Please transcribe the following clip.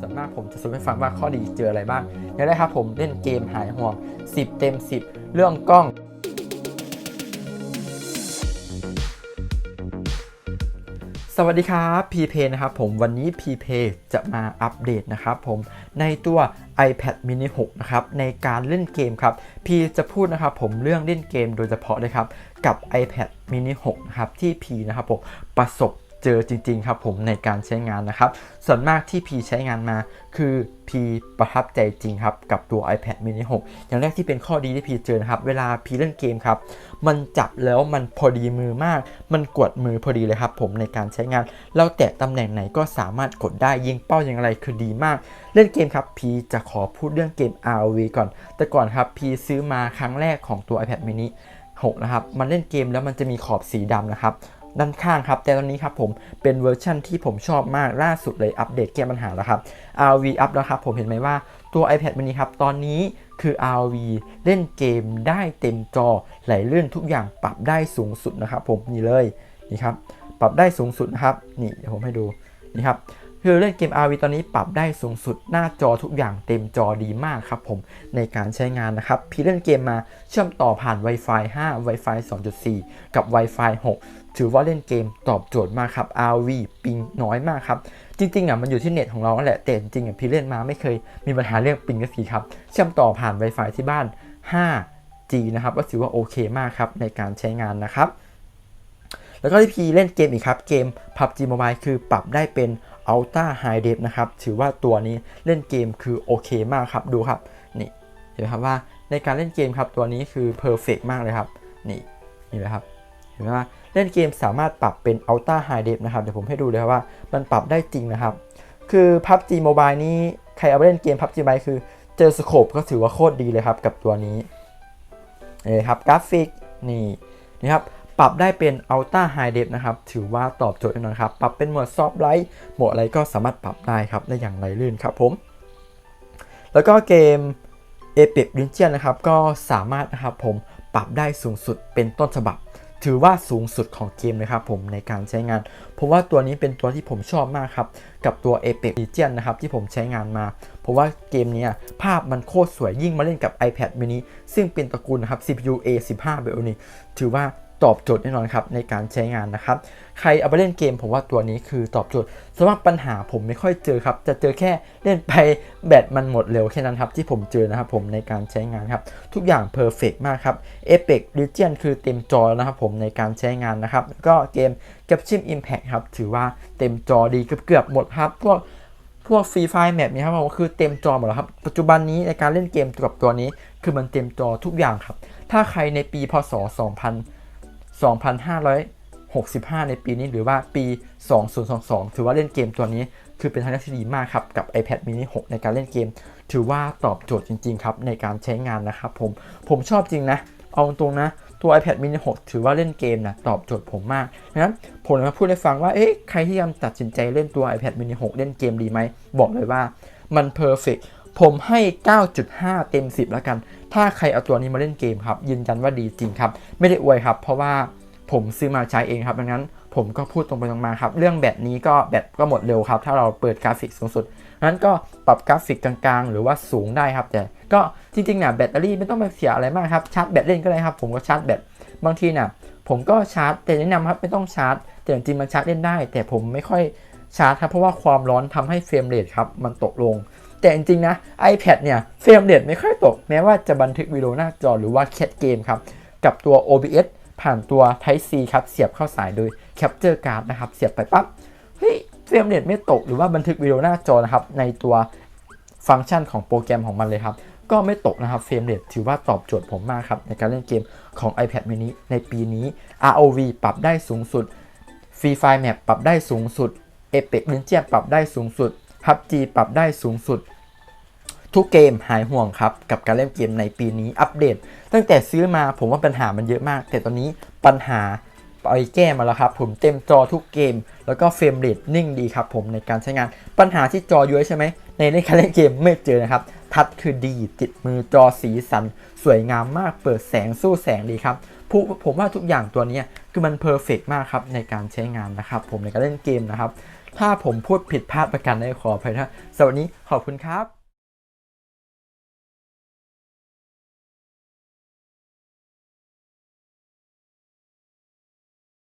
ส่วนมากผมจะสรุปให้ฟังว่าข้อดีเจออะไรบ้างอย่างแรกครับผมเล่นเกมหายห่วง 10 เต็ม 10 เรื่องกล้อง สวัสดีครับพีเพนะครับผมวันนี้พีเพจะมาอัปเดตนะครับผมในตัว iPad mini 6 นะครับ ในการเล่นเกมครับ พีจะพูดนะครับผมเรื่องเล่นเกมโดยเฉพาะเลยครับ กับ iPad mini 6 นะครับ ที่พีนะครับผมประสบ เจอจริง ๆ ครับผมในการใช้งานนะครับ ส่วนมากที่พีใช้งานมาคือพีประทับใจจริงครับ กับตัว iPad mini 6 อย่างแรกที่เป็นข้อดีที่พีเจอนะครับ เวลาพีเล่นเกมครับ มันจับแล้วมันพอดีมือมาก มันกดมือพอดีเลยครับผมในการใช้งาน เราแตะตำแหน่งไหนก็สามารถกดได้ยิงเป้าอย่างไรคือดีมาก เล่นเกมครับพีจะขอพูดเรื่องเกม ROV ก่อน แต่ก่อนครับพีซื้อมาครั้งแรกของตัว iPad mini 6 นะครับ มันเล่นเกมแล้วมันจะมีขอบสีดำนะครับ ด้านข้างครับ แต่ตอนนี้ครับผมเป็นเวอร์ชั่นที่ผมชอบมากล่าสุดเลยอัปเดตแก้ปัญหาแล้วครับ RV อัพแล้วครับผมเห็นไหมว่าตัว iPad mini ครับ ตอนนี้คือ RV เล่นเกมได้เต็มจอไหลลื่นทุกอย่างปรับได้สูงสุดนะครับผมนี่เลยนี่ครับปรับได้สูงสุดนะครับนี่เดี๋ยวผมให้ดูนี่ครับ คือเล่นเกม RV ตอนนี้ปรับได้สูงสุดหน้าจอทุกอย่างเต็มจอดีมากครับผมในการใช้งานนะครับพี่เล่นเกมมาเชื่อมต่อผ่าน Wi-Fi 5 Wi-Fi 2.4 กับ Wi-Fi 6 ถือว่าเล่นเกมตอบโจทย์มากครับ RV ปิงน้อยมากครับจริงๆอะมันอยู่ที่เน็ตของเราแหละแต่จริงๆอะพี่เล่นมาไม่เคยมีปัญหาเรื่องปิงสักทีครับเชื่อมต่อผ่าน Wi-Fi ที่บ้าน 5G นะครับก็ถือว่าโอเคมากครับในการใช้งานนะครับ แล้วก็ที่พีเล่นเกมอีกครับเกม PUBG Mobile คือปรับได้เป็น Ultra High Def นะครับถือว่าตัวนี้เล่นเกมคือโอเคมากครับดูครับนี่เห็นไหมครับว่าในการเล่นเกมครับตัวนี้คือ Perfect มากเลยครับนี่นี่เลยครับเห็นไหมว่าเล่นเกมสามารถปรับเป็น Ultra High Def นะครับเดี๋ยวผมให้ดูเลยว่ามันปรับได้จริงนะครับ คือ PUBG Mobile นี้ใครเอาไปเล่นเกม PUBG Mobile คือเจอสโคปก็ถือว่าโคตรดีเลยครับกับตัวนี้นี่ครับกราฟิกนี่นี่ครับ ปรับได้เป็น Ultra High Def นะครับ ถือว่าตอบโจทย์แน่นอนครับ ปรับเป็นโหมด Soft Light โหมดอะไรก็สามารถปรับได้ครับ ได้อย่างไรลื่นครับผม แล้วก็เกม Apex Legends นะครับ ก็สามารถนะครับผมปรับได้สูงสุดเป็นต้นฉบับ ถือว่าสูงสุดของเกมเลยครับผมในการใช้งาน เพราะว่าตัวนี้เป็นตัวที่ผมชอบมากครับ กับตัว Apex Legends นะครับที่ผมใช้งานมา เพราะว่าเกมนี้ภาพมันโคตรสวยยิ่งมาเล่นกับ iPad mini ซึ่งเป็นตระกูลนะครับ CPU A15 Bionic ถือว่า ตอบโจทย์แน่นอนครับในการใช้งานนะครับ ใครเอาไปเล่นเกมผมว่าตัวนี้คือตอบโจทย์สำหรับปัญหาผมไม่ค่อยเจอครับ จะเจอแค่เล่นไปแบตมันหมดเร็วแค่นั้นครับ ที่ผมเจอนะครับผมในการใช้งานครับ ทุกอย่างเพอร์เฟกมากครับ Apex Legends คือเต็มจอนะครับผมในการใช้งานนะครับ ก็เกม Genshin Impact ครับถือว่าเต็มจอดีเกือบหมดครับพวกพวกฟรีไฟแมปนี้ครับผมคือเต็มจอหมดแล้วครับ ปัจจุบันนี้ในการเล่นเกมกับตัวนี้ คือมันเต็มจอทุกอย่างครับ ถ้าใครในปีพศ 2000 2565 ในปีนี้หรือว่าปี 2022 ถือว่าเล่นเกมตัวนี้ คือเป็นทางเลือกที่ดีมากครับ กับ iPad mini 6 ในการเล่นเกม ถือว่าตอบโจทย์จริง ๆ ครับ ในการใช้งานนะครับผม ผมชอบจริงนะ เอาตรงนะตัว iPad mini 6 ถือว่าเล่นเกมนะตอบโจทย์ผมมากนะครับผมจะมาพูดให้ฟังว่า เอ๊ะ ใครที่ยังตัดสินใจเล่นตัว iPad mini 6 เล่นเกมดีไหม บอกเลยว่ามันเพอร์เฟก ผมให้ 9.5 เต็ม 10 แล้วกัน ถ้าใครเอาตัวนี้มาเล่นเกมครับ ยืนยันว่าดีจริงครับ ไม่ได้อวยครับ เพราะว่าผมซื้อมาใช้เองครับดังนั้นผมก็พูดตรงไปตรงมาครับ เรื่องแบตนี้ก็แบตก็หมดเร็วครับ ถ้าเราเปิดกราฟิกสูงสุดนั้นก็ปรับกราฟิกกลางๆ หรือว่าสูงได้ครับ แต่ก็จริงๆเนี่ยแบตเตอรี่ไม่ต้องไปเสียอะไรมากครับ ชาร์จแบตเล่นก็ได้ครับ ผมก็ชาร์จแบตบางทีเนี่ยผมก็ชาร์จ แต่แนะนำครับไม่ต้องชาร์จ แต่จริงๆมันชาร์จเล่นได้ แต่ผมไม่ค่อยชาร์จครับ เพราะว่าความร้อนทำให้เฟรมเรทครับมันตกลง แต่จริงๆนะ iPad เนี่ยเฟรมเรทไม่ค่อยตก แม้ว่าจะบันทึกวิดีโอหน้าจอหรือว่าแคสเกมครับ กับตัว OBS ผ่านตัว Type C ครับ เสียบเข้าสายโดย Capture Card นะครับ เสียบไปปั๊บ เฮ้ยเฟรมเรทไม่ตกหรือว่าบันทึกวิดีโอหน้าจอนะครับ ในตัวฟังก์ชันของโปรแกรมของมันเลยครับ ก็ไม่ตกนะครับเฟรมเรทถือว่าตอบโจทย์ผมมากครับ ในการเล่นเกมของ iPad mini ในปีนี้ ROV ปรับได้สูงสุด Free Fire Map ปรับได้สูงสุด Apex Legends ปรับได้สูงสุด PUBG ปรับได้สูงสุด ทุกเกมหายห่วงครับ กับการเล่นเกมในปีนี้อัปเดต ตั้งแต่ซื้อมาผมว่าปัญหามันเยอะมาก แต่ตอนนี้ปัญหาไปแก้มาแล้วครับ ผมเต็มจอทุกเกม แล้วก็เฟรมเรทนิ่งดีครับผมในการใช้งานปัญหาที่จอย้วยใช่ไหมในในการเล่นเกมไม่เจอนะครับ ทัดคือดีติดมือจอสีสัน สวยงามมากเปิดแสงสู้แสงดีครับผู้ผมว่าทุกอย่างตัวนี้คือมันเพอร์เฟกมากครับในการใช้งานนะครับ ผมในการเล่นเกมนะครับ ถ้าผมพูดผิดพลาดประกันในขออภัยนะสวัสดีขอบคุณครับ